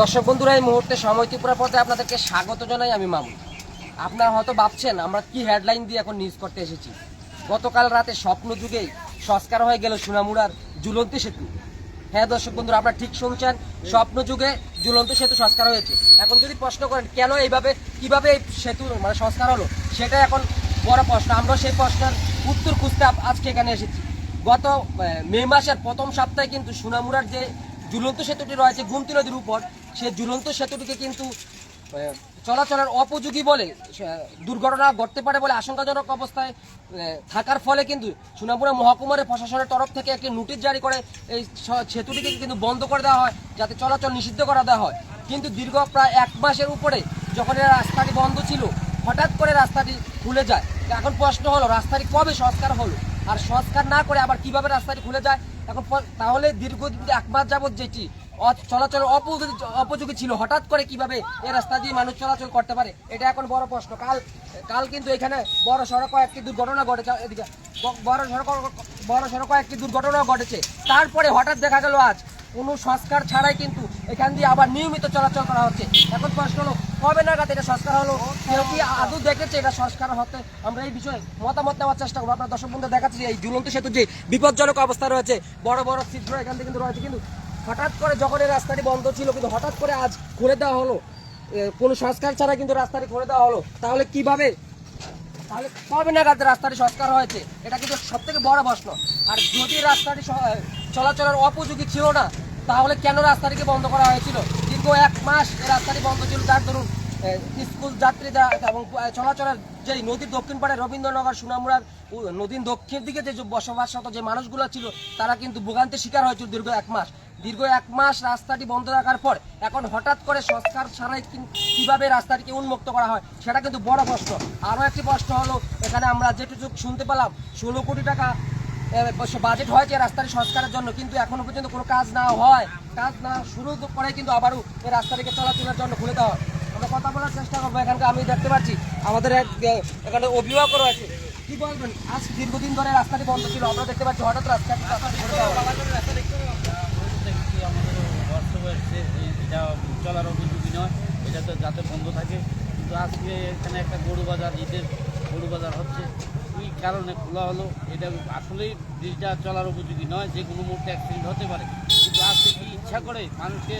দর্শক বন্ধুরা, এই মুহূর্তে সময় ত্রিপুরা পথে আপনাদেরকে স্বাগত জানাই আমি মামু আপনারা হয়তো ভাবছেন, আমরা কি হেডলাইন দিয়ে এখন নিউজ করতে এসেছি? গতকাল রাতে স্বপ্ন যুগেই সংস্কার হয়ে গেল সোনামুড়ার ঝুলন্ত সেতু। হ্যাঁ দর্শক বন্ধুরা, আপনারা ঠিক শুনছেন, স্বপ্ন যুগে ঝুলন্ত সেতু সংস্কার হয়েছে। এখন যদি প্রশ্ন করেন, কেন এইভাবে, কীভাবে এই সেতু মানে সংস্কার হলো? সেটা এখন বড় প্রশ্ন। আমরা সেই প্রশ্নের উত্তর খুঁজতে আজকে এখানে এসেছি। গত মে মাসের প্রথম সপ্তাহে কিন্তু সোনামুড়ার যে ঝুলন্ত সেতুটি রয়েছে, গুমতি নদীর উপর সেই ঝুলন্ত সেতুটিকে কিন্তু চলাচলের অপযোগী বলে দুর্ঘটনা ঘটতে পারে বলে আশঙ্কাজনক অবস্থায় থাকার ফলে কিন্তু সোনামুড়া মহকুমার প্রশাসনের তরফ থেকে একটি নোটিশ জারি করে এই সেতুটিকে কিন্তু বন্ধ করে দেওয়া হয়, যাতে চলাচল নিষিদ্ধ করা দেওয়া হয়। কিন্তু দীর্ঘ প্রায় এক মাসের উপরে যখন রাস্তাটি বন্ধ ছিল, হঠাৎ করে রাস্তাটি খুলে যায়। এখন প্রশ্ন হলো, রাস্তাটি কবে সংস্কার হলো? আর সংস্কার না করে আবার কীভাবে রাস্তাটি খুলে যায়? এখন তাহলে দীর্ঘদিন এক মাস যাবত যেটি চলাচল অপযোগী ছিল। হঠাৎ করে কীভাবে এই রাস্তা দিয়ে মানুষ চলাচল করতে পারে? এটা এখন বড় প্রশ্ন। কাল কাল কিন্তু এখানে বড় সড়ক কয়েকটি দুর্ঘটনা ঘটেছে। এদিকে বড় সড়ক বড় সড়ক কয়েকটি দুর্ঘটনা ঘটেছে। তারপরে হঠাৎ দেখা গেল আজ কোনো সংস্কার ছাড়াই কিন্তু এখান দিয়ে আবার নিয়মিত চলাচল করা হচ্ছে। এখন প্রশ্ন হলো, কবে নাগাদ এটা সংস্কার হলো? কেউ কি আদৌ দেখেছে এটা সংস্কার হতে? আমরা এই বিষয়ে মতামত নেওয়ার চেষ্টা করব। আপনার দর্শক বন্ধু দেখাচ্ছি এই ঝুলন্ত সেতু যে বিপজ্জনক অবস্থা রয়েছে, বড় বড় ছিদ্র এখান থেকে কিন্তু রয়েছে। কিন্তু হঠাৎ করে যখন এই রাস্তাটি বন্ধ ছিল, কিন্তু হঠাৎ করে আজ খুলে দেওয়া হলো কোনো সংস্কার ছাড়া কিন্তু রাস্তাটি খুলে দেওয়া হলো, তাহলে কীভাবে? তাহলে কবে নাগাদ রাস্তাটি সংস্কার হয়েছে? এটা কিন্তু সব থেকে বড় প্রশ্ন। আর যদি রাস্তাটি চলাচলের অপযোগী ছিল না, তাহলে কেন রাস্তাটিকে বন্ধ করা হয়েছিল? দীর্ঘ এক মাস এই রাস্তাটি বন্ধ ছিল। যার ধরুন স্কুল যাত্রীরা এবং চলাচলের যে নদীর দক্ষিণ পাড়ে রবীন্দ্রনগর, সুনামুড়ার নদীর দক্ষিণ দিকে যে যে বসবাসরত যে মানুষগুলো ছিল, তারা কিন্তু ভোগান্তির শিকার হয়েছিল দীর্ঘ এক মাস। দীর্ঘ এক মাস রাস্তাটি বন্ধ রাখার পর এখন হঠাৎ করে সংস্কার ছাড়াই কীভাবে রাস্তাটিকে উন্মুক্ত করা হয়, সেটা কিন্তু বড় প্রশ্ন। আরও একটি প্রশ্ন হলো, এখানে আমরা যেটুকু শুনতে পেলাম, ষোলো কোটি টাকা বাজেট হয়েছে রাস্তাটি সংস্কারের জন্য, কিন্তু এখনও পর্যন্ত কোনো কাজ না হয়। কাজ না, শুরু করে কিন্তু আবারও এই রাস্তাটিকে চলাচলের জন্য খুলে দেওয়া হয়। আমরা কথা বলার চেষ্টা করব এখানকার আমি দেখতে পাচ্ছি, আমাদের এখানে অভিভাবক রয়েছে। কি বলবেন? আজ দীর্ঘদিন ধরে রাস্তাটি বন্ধ ছিল, আমরা দেখতে পাচ্ছি হঠাৎ রাস্তাটি রাস্তাটি খুলে দেওয়া হলো। দেখছি আমাদের হোয়াটসঅ্যাপে এসছে এই এটা চলার উপযোগী নয়, এটা তো যাতে বন্ধ থাকে। কিন্তু আজকে এখানে একটা গরু বাজার, ঈদের গরু বাজার হচ্ছে। এই কারণে খোলা হলো, এটা আসলেই ব্রিজটা চলার উপযোগী নয়, যে কোনো মুহূর্তে অ্যাক্সিডেন্ট হতে পারে। ইচ্ছা করে মানুষকে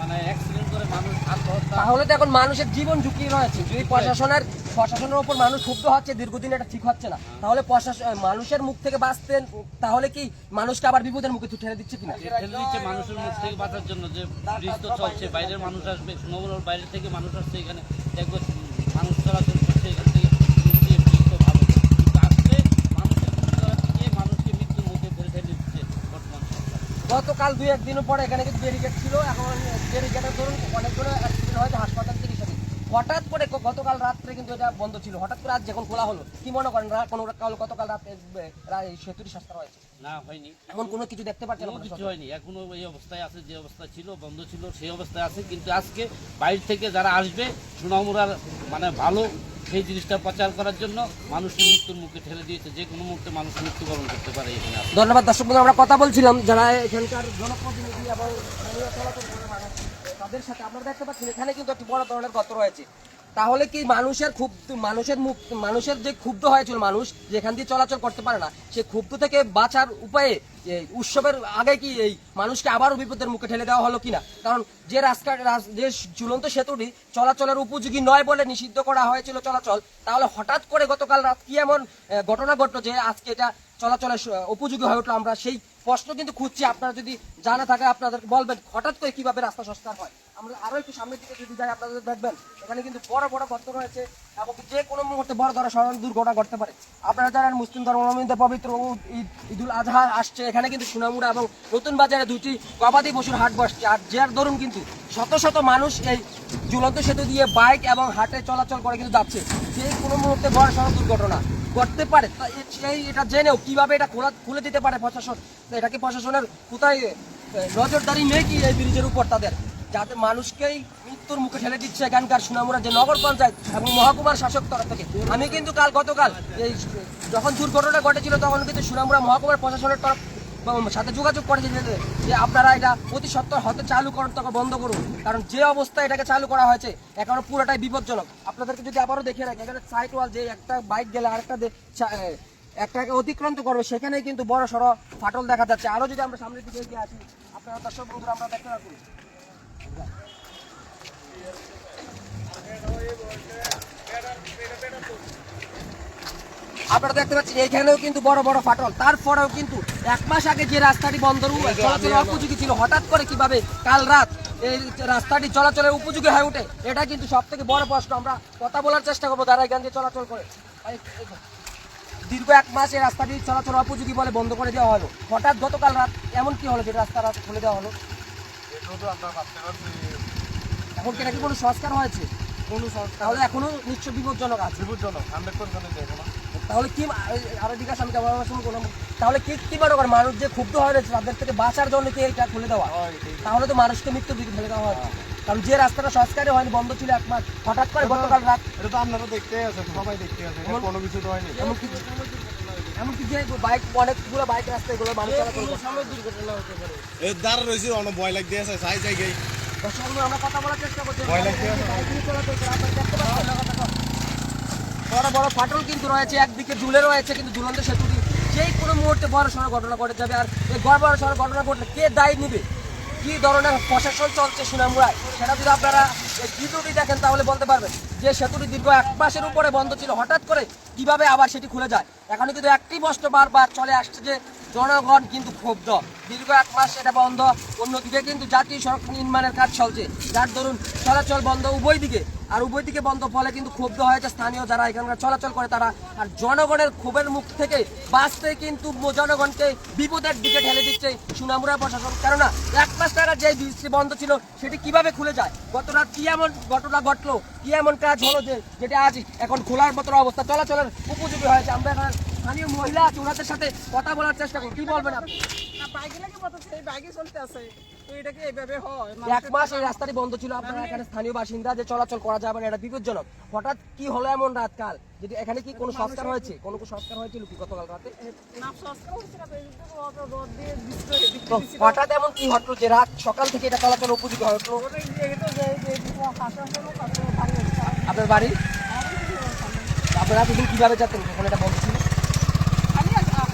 মানে অ্যাক্সিডেন্ট করে মানুষ আত্মহত্যা তাহলে তো এখন মানুষের জীবন ঝুঁকি রয়েছে যদি প্রশাসনের প্রশাসনের উপর মানুষ ক্ষুব্ধ হচ্ছে দীর্ঘদিন এটা ঠিক হচ্ছে না। তাহলে প্রশাসন মানুষের মুখ থেকে বাঁচতেন তাহলে কি মানুষকে আবার বিপদের মুখে ঠেলে দিচ্ছে কিনা? ঠেলে দিচ্ছে মানুষের মুখ থেকে বাঁচার জন্য যে ব্রিজ তো চলছে বাইরের মানুষ আসবে সোনামুড়ার বাইরে থেকে মানুষ আসছে এখানে। দেখব মানুষ চলাচল করছে এখান থেকে ব্রিজ দিয়ে ব্রিজ তো ভালো কিন্তু আসলে মানুষের সুবিধা দিয়ে মানুষকে মৃত্যুর মুখে ফেলে ফেলে দিচ্ছে বর্তমান সরকার গতকাল দুই একদিন পরে এখানে কিন্তু ব্যারিকেড ছিল। এখন ব্যারিকেডের ধরুন অনেকগুলো অ্যাক্সিডেন্ট হয়েছে, হাসপাতাল চিকিৎসা হঠাৎ করে গতকাল রাত্রে কিন্তু এটা বন্ধ ছিল। হঠাৎ করে আজ যখন খোলা হলো কি মনে করেন কোনো কাল গতকাল রাতে সেতুটি সংস্কার হয়েছে? না হয়নি। এমন কোনো কিছু দেখতে পাচ্ছেন কোনো কিছু হয়নি। এখনও এই অবস্থায় আছে যে অবস্থা ছিল বন্ধ ছিল সেই অবস্থায় আছে। কিন্তু আজকে বাইরে থেকে যারা আসবে সোনামুড়ার মানে ভালো সেই জিনিসটা প্রচার করার জন্য মানুষের মৃত্যুর মুখে ঠেলে দিয়েছে। যে কোনো মুহূর্তে মানুষ মৃত্যুবরণ করতে পারে এখানে। ধন্যবাদ দর্শক বন্ধু আমরা কথা বলছিলাম যারা এখানকার জনপ্রতিনিধি এবং স্থানীয় চলাচল করে মানুষ, তাদের সাথে আপনারা দেখতে পাচ্ছেন এখানে কিন্তু একটি বড় ধরনের গত রয়েছে। তাহলে কি মানুষের খুব মানুষের মুখ মানুষের যে ক্ষুব্ধ হয়েছিল মানুষ, যেখান দিয়ে চলাচল করতে পারে না, সে ক্ষুব্ধ থেকে বাঁচার উপায়ে উৎসবের আগে কি এই মানুষকে আবারও বিপদের মুখে ঠেলে দেওয়া হলো কিনা? কারণ যে রাস্তা রাস- যে ঝুলন্ত সেতুটি চলাচলের উপযোগী নয় বলে নিষিদ্ধ করা হয়েছিল চলাচল, তাহলে হঠাৎ করে গতকাল রাত কি এমন ঘটনা ঘটলো যে আজকে এটা চলাচলের উপযোগী হয়ে উঠল আমরা সেই প্রশ্ন কিন্তু খুঁজছি, আপনারা যদি জানা থাকে আপনাদের বলবেন, হঠাৎ করে কীভাবে রাস্তা সংস্কার হয়? আমরা আরও একটু সামনের দিকে যদি যাই, আপনাদের দেখবেন, এখানে কিন্তু বড় বড় গর্ত রয়েছে এবং যে কোনো মুহূর্তে বড় ধরনের সড়ক দুর্ঘটনা ঘটতে পারে। আপনারা জানেন, মুসলিম ধর্মাবলম্বীদের পবিত্র ঈদ- ঈদ, ঈদুল আজহা আসছে। এখানে কিন্তু সুনামুড়া এবং নতুন বাজারে দুটি গবাদি পশুর হাট বসছে। আর যার ধরুন কিন্তু শত শত মানুষ এই ঝুলন্ত সেতু দিয়ে বাইক এবং হাটে চলাচল করে কিন্তু যাচ্ছে। যে কোনো মুহূর্তে বড় সড়ক দুর্ঘটনা। ঘটতে পারে সেই এটা জেনেও কীভাবে এটা খোলা খুলে দিতে পারে প্রশাসন? এটা কি প্রশাসনের কোথায় নজরদারি নেই কি এই ব্রিজের উপর তাদের? যাতে মানুষকেই মৃত্যুর মুখে ঠেলে দিচ্ছে এখানকার সুনামুরা যে নগর পঞ্চায়েত এবং মহকুমার শাসক তরফ থেকে। আমি কিন্তু কাল গতকাল এই যখন দুর্ঘটনা ঘটেছিল তখন কিন্তু সুনামুরা মহকুমার প্রশাসনের তরফ সাথে যোগাযোগ করে যে যে আপনারা এটা অতি সত্তর হতে চালু করুন, তখন বন্ধ করুন। কারণ যে অবস্থায় এটাকে চালু করা হয়েছে, এখনও পুরোটাই বিপজ্জনক। আপনাদেরকে যদি আবারও দেখে রাখি, এখানে সাইড ওয়াল যে একটা বাইক গেলে আরেকটা একটাকে অতিক্রান্ত করবে, সেখানেই কিন্তু বড় সড়ো ফাটল দেখা যাচ্ছে। আরও যদি আমরা সামনের দিকে এগিয়ে আসি, আপনারা দর্শক বন্ধুরা, আমরা দেখতে রাখুন আপনারা দেখতে পাচ্ছেন এখানেও কিন্তু বড় বড় ফাটল। তারপরেও কিন্তু এক মাস আগে যে রাস্তাটি বন্ধ চলাচলের উপযোগী ছিল হঠাৎ করে কীভাবে কাল রাত এই রাস্তাটি চলাচলের উপযোগী হয়ে ওঠে এটা কিন্তু সব থেকে বড় প্রশ্ন। আমরা কথা বলার চেষ্টা করব দাঁড়াইগঞ্জে চলাচল করে। এই- এই- দীর্ঘ এক মাস এই রাস্তাটি চলাচল উপযোগী বলে বন্ধ করে দেওয়া হলো। হঠাৎ গতকাল রাত এমন কি হলো যে রাস্তা রাত খুলে দেওয়া হলো? এখন কি নাকি কোনো সংস্কার হয়েছে? কোনো সংস্থা তাহলে এখনও নিশ্চয় বিপজ্জনক আছে। বিপজ্জনক হান্ড্রেড পার্সেন্ট তাহলে কি আরও জিজ্ঞাসা আমি কেমন আমার সঙ্গে করলাম তাহলে কি কি মনে করেন মানুষ যে ক্ষুব্ধ হয়ে রয়েছে তাদের থেকে বাঁচার জন্য কি এটা খুলে দেওয়া? তাহলে তো মানুষকে মৃত্যুর দিকে ফেলে দেওয়া হয়। কারণ যে রাস্তাটা সংস্কারই হয়নি বন্ধ ছিল এক মাস হঠাৎ করে গতকাল রাত এটা তো আপনারা দেখতে আছেন সবাই দেখতে আছেন কোনো কিছু তো হয়নি। এমনকি এমনকি যে বাইক অনেকগুলো বাইক রাস্তায় এগুলো মানুষ চলাচল করছে এই দ্বার রয়েছে অনেক ভয় লাগতে আছে সাই যাই গাই দর্শক বন্ধু, আমরা কথা বলার চেষ্টা করছি। ভয় দেখতে। বড় বড় ফাটল কিন্তু রয়েছে, একদিকে ঝুলে রয়েছে কিন্তু ঝুলন্ত সেতুটি যেই কোনো মুহূর্তে বড় সড়ো ঘটনা ঘটে যাবে, আর এই বড় বড় সড়ো ঘটনা ঘটলে কে দায়ী নিবে? কি ধরনের প্রশাসন চলছে সুনামুড়ায়? সেটা যদি আপনারা এই ভিডিওটি দেখেন তাহলে বলতে পারবেন যে সেতুটি দীর্ঘ এক মাসের উপরে বন্ধ ছিল। হঠাৎ করে কীভাবে আবার সেটি খুলে যায়? এখন কিন্তু একটি প্রশ্ন বারবার চলে আসছে যে জনগণ কিন্তু ক্ষুব্ধ। দীর্ঘ এক মাস এটা বন্ধ। অন্যদিকে কিন্তু জাতীয় সড়ক নির্মাণের কাজ চলছে। যার ধরুন চলাচল বন্ধ। উভয় দিকে আর উভয় দিকে বন্ধ, ফলে কিন্তু ক্ষুব্ধ হয়েছে স্থানীয় যারা এখানকার চলাচল করে তারা। আর জনগণের ক্ষোভের মুখ থেকে বাঁচতে কিন্তু জনগণকে বিপদের দিকে ঠেলে দিচ্ছে সুনামুরা প্রশাসন। কেননা, এক মাস টাকা যে বৃষ্টি বন্ধ ছিল, সেটি কীভাবে খুলে যায়? গত রাত কি এমন ঘটনা ঘটলো? কি এমন কাজ হলো যে, যেটা আজ এখন খোলার মতো অবস্থা? চলাচলের উপযোগী হয়েছে। আমরা এখন স্থানীয় মহিলা আছে সাথে কথা বলার চেষ্টা করি কি বলবেন আপনি? বাইকে চলতে আছে। এক মাস এই রাস্তাটি বন্ধ ছিল। আপনারা এখানে স্থানীয় বাসিন্দা যে চলাচল করা যাবে না এটা বিপজ্জনক। হঠাৎ কি হলো এমন রাত কাল যেটি এখানে কি কোনো সংস্কার হয়েছে? কোনো সংস্কার হয়েছিল কি গতকাল রাতে? হঠাৎ এমন কি ঘটলো যে রাত সকাল থেকে এটা চলাচল উপযোগী হচ্ছে আপনার বাড়ি? আপনারা এতদিন কীভাবে যেতেন যখন এটা বন্ধ ছিল আমি আপনার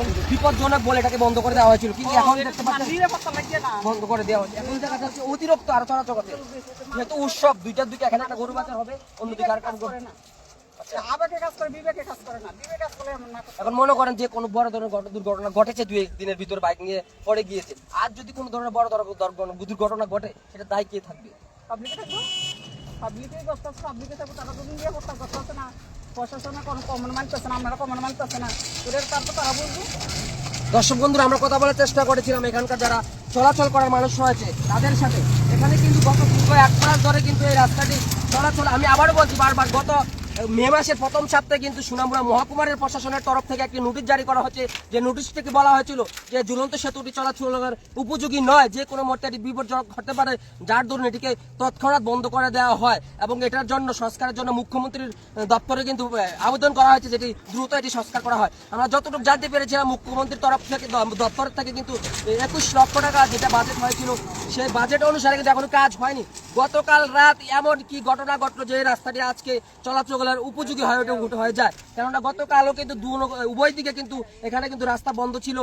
তখন বিপজ্জনক বলে এটাকে বন্ধ করে দেওয়া হয়েছিল। কিন্তু এখন দেখতে পাচ্ছেন? বন্ধ করে দেওয়া হয়েছে। এখন দেখা যাচ্ছে অতিরিক্ত আরও চলাচল করছে যেহেতু উৎসব দুইটার দিকে এখানে একটা গরু বাজার হবে অন্যদিকে আর কাজ করে না। এখন মনে করেন যে কোনো বড় ধরনের দুর্ঘটনা ঘটেছে দুই দিনের ভিতরে বাইক নিয়ে পড়ে গিয়েছে। আর যদি কোনো ধরনের বড় ধরনের দুর্ঘটনা- দুর্ঘটনা ঘটে সেটা দায় কে থাকবে? পাবলিকে থাকব পাবলিকে থাকব তারা দুদিন দিয়ে করতে করতেছে না। প্রশাসনে কোনো কমন মানতেছে না, আপনারা কমন মানতেছে না। ওদের তারপর তারা বুঝব দর্শক বন্ধুরা, আমরা কথা বলার চেষ্টা করেছিলাম এখানকার যারা চলাচল করার মানুষ রয়েছে, তাদের সাথে। এখানে কিন্তু গত দীর্ঘ এক মাস ধরে কিন্তু এই রাস্তাটি চলাচল আমি আবারও বলছি, বারবার গত মে মাসের প্রথম সপ্তাহে কিন্তু সুনামুড়া মহকুমারের প্রশাসনের তরফ থেকে একটি নোটিশ জারি করা হচ্ছে। যে নোটিশ থেকে বলা হয়েছিল যে ঝুলন্ত সেতুটি চলাচলের উপযোগী নয়, যে কোনো মুহূর্তে এটি বিপজ্জনক হতে পারে, যার দরুন এটিকে তৎক্ষণাৎ বন্ধ করে দেওয়া হয় এবং এটার জন্য সংস্কারের জন্য মুখ্যমন্ত্রীর দপ্তরে কিন্তু আবেদন করা হয়েছে যেটি দ্রুত এটি সংস্কার করা হয়। আমরা যতটুকু জানতে পেরেছিলাম, মুখ্যমন্ত্রীর তরফ থেকে, দ- দপ্তর থেকে কিন্তু একুশ লক্ষ টাকা যেটা বাজেট হয়েছিল, সেই বাজেট অনুসারে কিন্তু এখনও কাজ হয়নি। গতকাল রাত এমন কি ঘটনা ঘটলো যে রাস্তাটি আজকে চলাচলের উপযোগী হয়ে ওঠে উঠে হয়ে যায়। কেননা গতকালও কিন্তু উভয় দিকে কিন্তু এখানে কিন্তু রাস্তা বন্ধ ছিল।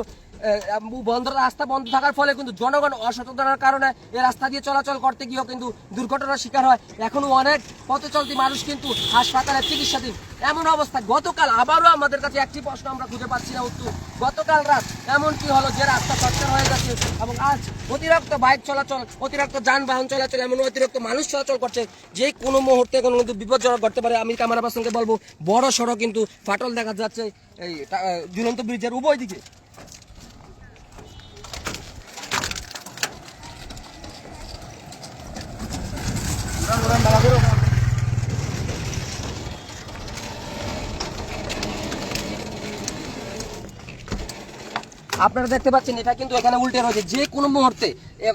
বন্ধ, রাস্তা বন্ধ থাকার ফলে কিন্তু জনগণ অসচেতনার কারণে এই রাস্তা দিয়ে চলাচল করতে গিয়েও কিন্তু দুর্ঘটনার শিকার হয়। এখনও অনেক পথে চলতি মানুষ কিন্তু হাসপাতালে চিকিৎসাধীন। এমন অবস্থা। গতকাল আবারও আমাদের কাছে একটি প্রশ্ন আমরা খুঁজে পাচ্ছি না, উত্তর। গতকাল রাত এমন কি হলো যে রাস্তা সংস্কার হয়ে গেছে এবং আজ অতিরিক্ত বাইক চলাচল, অতিরিক্ত যানবাহন চলাচল, এমন অতিরিক্ত মানুষ চলাচল করছে, যে কোনো মুহূর্তে কোনো কিন্তু বিপজ্জনক ঘটতে পারে আমি ক্যামেরা পার্সনকে বলব, বড় সড়ো কিন্তু ফাটল দেখা যাচ্ছে, এই ঝুলন্ত ব্রিজের উভয় দিকে। আপনারা দেখতে পাচ্ছেন, এটা কিন্তু এখানে উল্টে রয়েছে। যে কোনো মুহূর্তে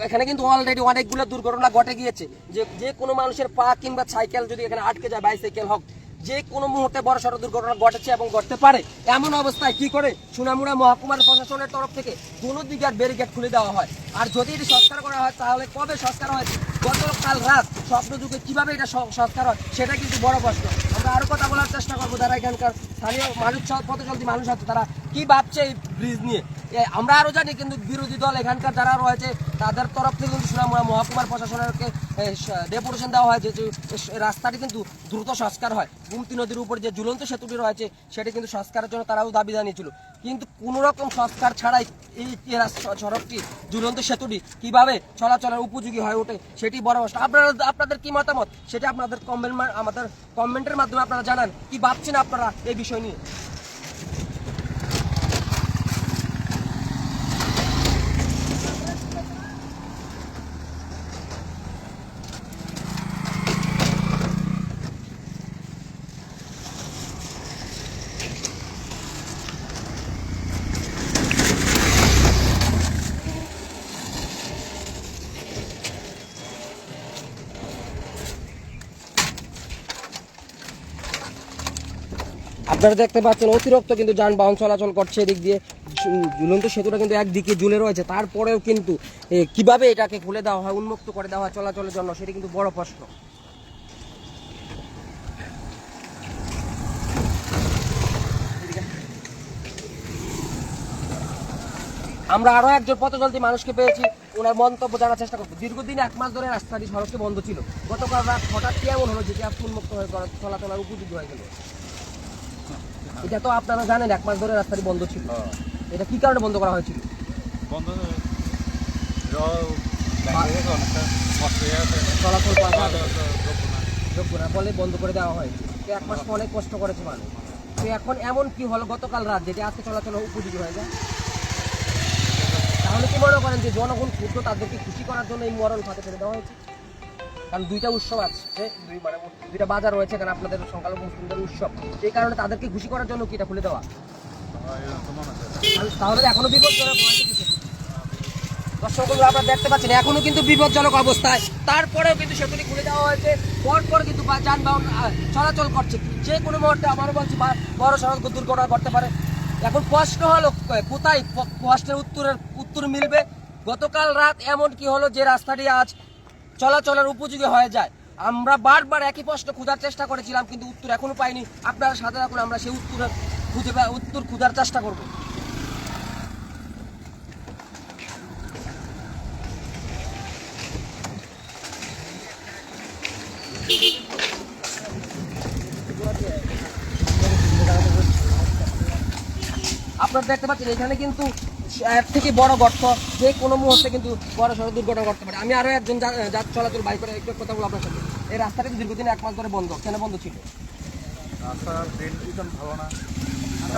এখানে কিন্তু অলরেডি অনেকগুলো দুর্ঘটনা ঘটে গিয়েছে। যে যে কোনো মানুষের পা কিংবা সাইকেল যদি এখানে আটকে যায় বাইসাইকেল হোক, যে কোনো মুহূর্তে বড় সড়ক দুর্ঘটনা ঘটেছে এবং ঘটতে পারে। এমন অবস্থায় কি করে সুনামুড়া মহকুমার প্রশাসনের তরফ থেকে কোনো দিকে আর ব্যারিকেড খুলে দেওয়া হয়? আর যদি এটি সংস্কার করা হয়, তাহলে কবে সংস্কার হয়েছে? গতকাল রাত স্বপ্ন যুগে কীভাবে এটা সংস্কার হয়, সেটা কিন্তু বড় প্রশ্ন। আমরা আরও কথা বলার চেষ্টা করব। যারা এখানকার স্থানীয় মানুষ পথে চলতি মানুষ আছে, তারা কি ভাবছে এই ব্রিজ নিয়ে? আমরা আরও জানি, কিন্তু বিরোধী দল এখানকার যারা রয়েছে, তাদের তরফ থেকে কিন্তু সুনামুড়া মহকুমার প্রশাসনকে ডেপুটেশন দেওয়া হয়। যে রাস্তাটি কিন্তু দ্রুত সংস্কার হয়। গুমতি নদীর উপর যে ঝুলন্ত সেতুটি রয়েছে, সেটি কিন্তু সংস্কারের জন্য তারাও দাবি জানিয়েছিল। কিন্তু কোনো রকম সংস্কার ছাড়াই এই সড়কটি, ঝুলন্ত সেতুটি কীভাবে চলাচলের উপযোগী হয়ে ওঠে, সেটি বড় প্রশ্ন। আপনারা, আপনাদের কি মতামত? সেটা আপনাদের কমেন্ট আমাদের কমেন্টের মাধ্যমে আপনারা জানান। কি ভাবছেন আপনারা এই বিষয় নিয়ে? আপনারা দেখতে পাচ্ছেন, অতিরিক্ত কিন্তু যানবাহন চলাচল করছে এদিক দিয়ে। ঝুলন্ত সেতুটা কিন্তু একদিকে ঝুলে রয়েছে। তারপরেও কিন্তু কীভাবে এটাকে খুলে দেওয়া হয়, উন্মুক্ত করে দেওয়া হয় চলাচলের জন্য, সেটি কিন্তু বড় প্রশ্ন। আমরা আরও একজন পথচলতি মানুষকে পেয়েছি, ওনার মন্তব্য জানার চেষ্টা করব। দীর্ঘদিন এক মাস ধরে রাস্তাটি সড়কটি বন্ধ ছিল। গতকাল রাত হঠাৎ কি এমন হলো যেটি উন্মুক্ত হয়ে চলাচলার উপযোগী হয়ে গেল? এটা তো আপনারা জানেন এক মাস ধরে রাস্তাটি বন্ধ ছিল। এটা কি কারণে বন্ধ করা হয়েছিল? বন্ধ হয়ে চলাচল বলে বন্ধ করে দেওয়া হয়। এক মাস অনেক কষ্ট করেছে মানুষ। তো এখন এমন কি হলো? গতকাল রাত যেটি আজকে চলাচল উপযোগী হয়ে যায়। তাহলে কি মনে করেন যে জনগণ ক্ষুদ্র তাদেরকে খুশি করার জন্য এই মরণ ফাঁকে ফেলে দেওয়া হয়েছে? কারণ দুইটা উৎসব আছে। মানে দুইটা বাজার রয়েছে এখানে আপনাদের সংখ্যালঘু মুসলিমদের উৎসব। এই কারণে তাদেরকে খুশি করার জন্য কি এটা খুলে দেওয়া? তাহলে এখনও বিপজ্জনক দর্শক আপনারা দেখতে পাচ্ছেন এখনও কিন্তু বিপজ্জনক অবস্থায়। তারপরেও কিন্তু সেতুটি খুলে দেওয়া হয়েছে। পরপর কিন্তু যানবাহন চলাচল করছে। যে কোনো মুহূর্তে আবারও বলছি বড় সড়ক দুর্ঘটনা করতে পারে। এখন প্রশ্ন হলো কোথায় প্রশ্নের উত্তরের, উত্তর মিলবে? গতকাল রাত এমন কি হলো যে রাস্তাটি আজ চলাচলের উপযোগী হয়ে যায়। আমরা বারবার একই প্রশ্ন খোঁজার চেষ্টা করেছিলাম, কিন্তু উত্তর এখনও পাইনি। আপনারা সাথে থাকুন, আমরা সেই উত্তর খুঁজে উত্তর খোঁজার চেষ্টা করব। আপনারা দেখতে পাচ্ছেন, এখানে কিন্তু এর থেকে বড় গর্ত যে কোনো মুহূর্তে কিন্তু বড় সড়ক দুর্ঘটনা করতে পারে। আমি আরও একজন যা- যাত্রী চলাচল বাইক করে একটু কথা বলব আপনার সাথে। এই রাস্তাটা কিন্তু দীর্ঘদিন এক মাস ধরে বন্ধ কেন বন্ধ ছিল?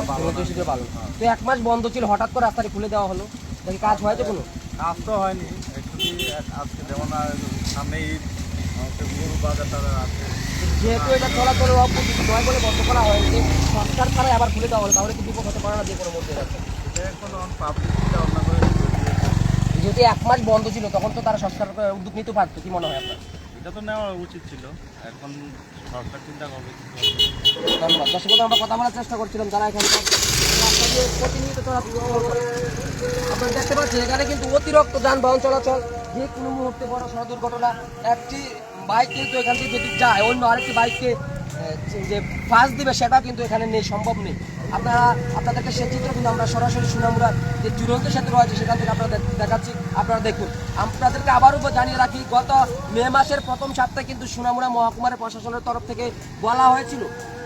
ভালো না। ছিল ভালো তো এক মাস বন্ধ ছিল হঠাৎ করে রাস্তাটি খুলে দেওয়া হলো। দেখি কাজ হয়েছে কোনো? কাজ তো হয়নি। আজকে যেমন সামনে যেহেতু এটা চলাচলের অপোজিট নয় বলে বন্ধ করা হয়েছে সরকার ছাড়াই আবার খুলে দেওয়া হলো তাহলে কি বিপদ হতে পারে না যে কোনো মধ্যে যেহেতু এক মাস বন্ধ ছিল তখন তো তারা সংস্কার করার উদ্যোগ নিতে পারতো কি মনে হয় আপনার? এটা তো নেওয়া উচিত ছিল। এখন সরকার চিন্তা করবে ধন্যবাদ। দর্শক আমরা কথা বলার চেষ্টা করছিলাম যারা এখানে প্রতিনিয়ত আপনারা দেখতে পাচ্ছেন এখানে কিন্তু অতিরিক্ত যানবাহন চলাচল যে কোনো মুহূর্তে বড় সড়ক দুর্ঘটনা একটি বাইক কিন্তু এখান থেকে যদি যায় অন্য আরেকটি বাইককে যে ফাঁস দিবে সেটা কিন্তু এখানে নেই সম্ভব নেই। আপনারা, আপনাদেরকে সে চিত্র কিন্তু আমরা সরাসরি সুনামুরা যে ঝুলন্ত সেতু রয়েছে, সেখান থেকে আপনাদের দেখাচ্ছি, আপনারা দেখুন। আপনাদেরকে আবারও জানিয়ে রাখি, গত মে মাসের প্রথম সপ্তাহে কিন্তু সুনামুরা মহকুমার প্রশাসনের তরফ থেকে বলা হয়েছিল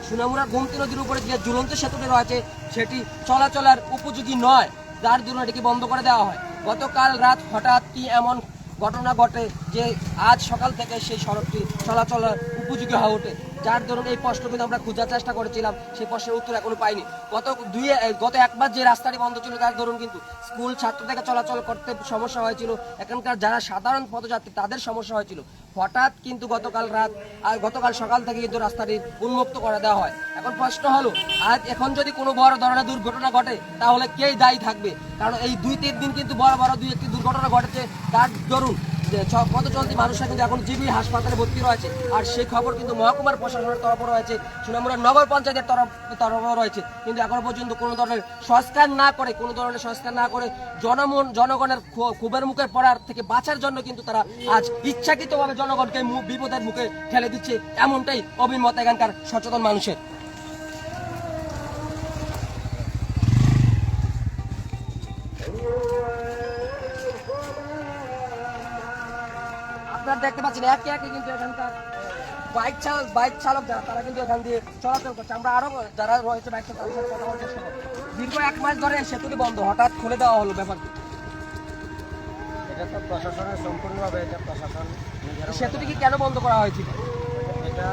সুনামুরা গোমতী নদীর উপরে যে ঝুলন্ত সেতুটি রয়েছে, সেটি চলাচলের উপযোগী নয়, যার জন্য এটিকে বন্ধ করে দেওয়া হয়। গতকাল রাত হঠাৎ কি এমন ঘটনা ঘটে যে আজ সকাল থেকে সেই সড়কটি চলাচলের উপযোগী হয়ে ওঠে? যার ধরুন এই প্রশ্ন কিন্তু আমরা খোঁজার চেষ্টা করেছিলাম, সেই প্রশ্নের উত্তর এখনও পাইনি। গত দুই, গত একবার যে রাস্তাটি বন্ধ ছিল, তার ধরুন কিন্তু স্কুল ছাত্র থেকে চলাচল করতে সমস্যা হয়েছিল, এখানকার যারা সাধারণ পথযাত্রী তাদের সমস্যা হয়েছিল। হঠাৎ কিন্তু গতকাল রাত, আর গতকাল সকাল থেকে কিন্তু রাস্তাটি উন্মুক্ত করে দেওয়া হয়। এখন প্রশ্ন হলো, আজ এখন যদি কোনো বড় ধরনের দুর্ঘটনা ঘটে, তাহলে কেই দায়ী থাকবে? কারণ এই দুই, তিন দিন কিন্তু বড় বড় দুই, একটি দুর্ঘটনা ঘটেছে, তার দরুন ছ- চলতি মানুষরা কিন্তু এখন জিবি হাসপাতালে ভর্তি রয়েছে। আর সেই খবর কিন্তু মহকুমার প্রশাসনের তরফ রয়েছে, সুনামুড়া নগর পঞ্চায়েতের তরফ তরফও রয়েছে। কিন্তু এখনও পর্যন্ত কোনো ধরনের সংস্কার না করে কোনো ধরনের সংস্কার না করে জনমন জনগণের ক্ষোভের মুখে পড়ার থেকে বাঁচার জন্য কিন্তু তারা আজ ইচ্ছাকৃতভাবে জনগণকে বিপদের মুখে ঠেলে দিচ্ছে। এমনটাই অভিমত এখানকার সচেতন মানুষের। দেখতে পাচ্ছেন একে একে কিন্তু এখানকার বাইক চালক বাইক চালক যারা তারা কিন্তু এখান দিয়ে চলাচল করছে। আমরা আরও যারা রয়েছে বাইক চালক কথা দীর্ঘ এক মাস ধরে সেতুটি বন্ধ হঠাৎ খুলে দেওয়া হলো ব্যাপারটি। এটা তো প্রশাসনের সম্পূর্ণভাবে এটা প্রশাসন সেতুটি কি কেন বন্ধ করা হয়েছিল? এটা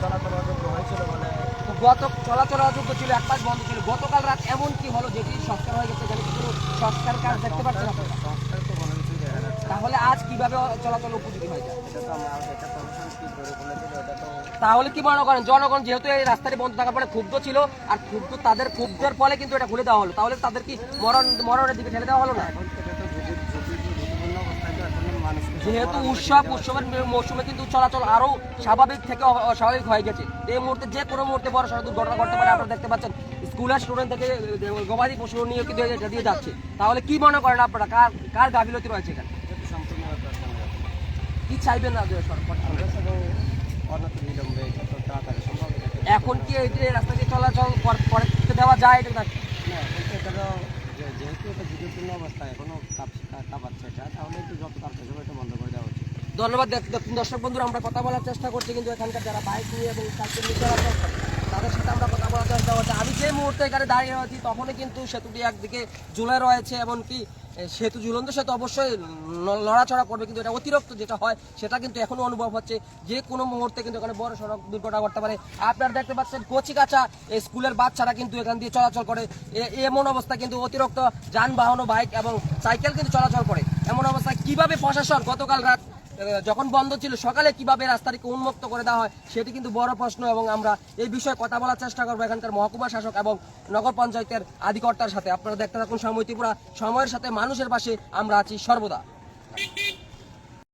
চলাচল অযোগ্য হয়েছিল বলে গত চলাচল অযোগ্য ছিল এক মাস বন্ধ ছিল। গতকাল রাত এমন কি হলো যেটি সংস্কার হয়ে গেছে এখানে কোনো সংস্কার কাজ দেখতে পাচ্ছেন আপনারা সংস্কার তো কোনো কিছুই দেখা যাচ্ছে না। তাহলে আজ কীভাবে চলাচল উপযোগী হয়ে তাহলে কি মনে করেন জনগণ যেহেতু এই রাস্তাটি বন্ধ থাকার পরে ক্ষুব্ধ ছিল আর ক্ষুব্ধ তাদের ক্ষুব্ধের ফলে কিন্তু এটা খুলে দেওয়া হলো। তাহলে তাদের কি মরণ মরণের দিকে ঠেলে দেওয়া হলো না? যেহেতু উৎসব উৎসবের মৌসুমে কিন্তু চলাচল আরও স্বাভাবিক থেকে অস্বাভাবিক হয়ে গেছে। এই মুহূর্তে যে কোনো মুহূর্তে বড় সড়ক দুর্ঘটনা ঘটতে পারে আপনারা দেখতে পাচ্ছেন স্কুলের স্টুডেন্ট থেকে গবাদি পশু নিয়ে কিন্তু এটা দিয়ে যাচ্ছে। তাহলে কি মনে করেন আপনারা? কার কার গাফিলতি রয়েছে এখানে। কি চাইবেন না যে সরকার? আমরা শুধু অনতি বিলম্বে যত তাড়াতাড়ি সম্ভব এখন কি এই যে রাস্তা দিয়ে চলাচল কর- করতে দেওয়া যায় এটা না তো যেহেতু এটা ঝুঁকিপূর্ণ অবস্থা এখনও কাপ কাঁপাচ্ছে এটা তাহলে একটু যত তাড়াতাড়ি সম্ভব এটা বন্ধ করে দেওয়া উচিত। ধন্যবাদ দর্শক বন্ধুরা আমরা কথা বলার চেষ্টা করছি কিন্তু এখানকার যারা বাইক নিয়ে এবং সাইকেল নিয়ে চলাচল তাদের সাথে আমরা কথা বলার চেষ্টা করছি। আমি যে মুহূর্তে এখানে দাঁড়িয়ে আছি তখনই কিন্তু সেতুটি একদিকে ঝুলে রয়েছে এমনকি সেতু ঝুলন্ত সেতু অবশ্যই লড়াচড়া করবে, কিন্তু এটা অতিরিক্ত যেটা হয়, সেটা কিন্তু এখনও অনুভব হচ্ছে। যে কোনো মুহূর্তে কিন্তু এখানে বড় সড়ক দুর্ঘটনা ঘটতে পারে। আপনারা দেখতে পাচ্ছেন কচি কাঁচা স্কুলের বাচ্চারা কিন্তু এখান দিয়ে চলাচল করে। এমন অবস্থা কিন্তু অতিরিক্ত যানবাহন ও বাইক এবং সাইকেল কিন্তু চলাচল করে। এমন অবস্থায় কীভাবে প্রশাসন গতকাল রাত যখন বন্ধ ছিল, সকালে কীভাবে রাস্তাটিকে উন্মুক্ত করে দেওয়া হয়, সেটি কিন্তু বড় প্রশ্ন এবং আমরা এই বিষয়ে কথা বলার চেষ্টা করব এখানকার মহকুমা শাসক এবং নগর পঞ্চায়েতের আধিকর্তার সাথে। আপনারা দেখতে থাকুন সময় ত্রিপুরা। সময়ের সাথে মানুষের পাশে আমরা আছি সর্বদা।